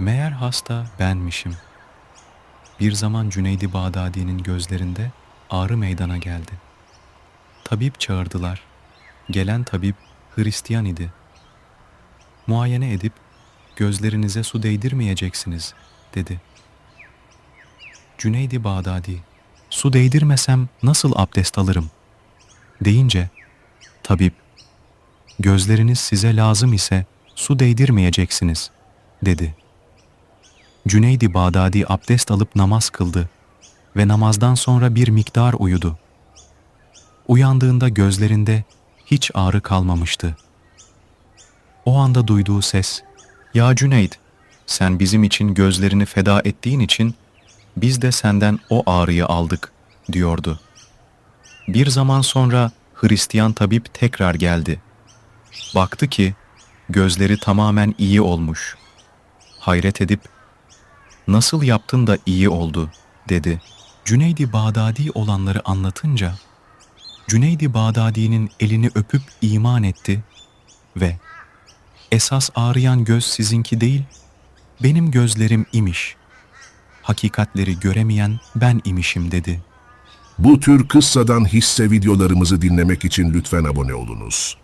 Meğer hasta benmişim. Bir zaman Cüneydi Bağdadi'nin gözlerinde ağrı meydana geldi. Tabip çağırdılar. Gelen tabip Hristiyan idi. Muayene edip gözlerinize su değdirmeyeceksiniz dedi. Cüneydi Bağdadi, su değdirmesem nasıl abdest alırım? Deyince, tabip, gözleriniz size lazım ise su değdirmeyeceksiniz, dedi. Cüneydi Bağdadi abdest alıp namaz kıldı ve namazdan sonra bir miktar uyudu. Uyandığında gözlerinde hiç ağrı kalmamıştı. O anda duyduğu ses, ''Ya Cüneyd, sen bizim için gözlerini feda ettiğin için biz de senden o ağrıyı aldık.'' diyordu. Bir zaman sonra Hristiyan tabip tekrar geldi. Baktı ki gözleri tamamen iyi olmuş. Hayret edip nasıl yaptın da iyi oldu dedi. Cüneydi Bağdadi olanları anlatınca Cüneydi Bağdadi'nin elini öpüp iman etti ve esas ağrıyan göz sizinki değil, benim gözlerim imiş. Hakikatleri göremeyen ben imişim dedi.'' Bu tür kıssadan hisse videolarımızı dinlemek için lütfen abone olunuz.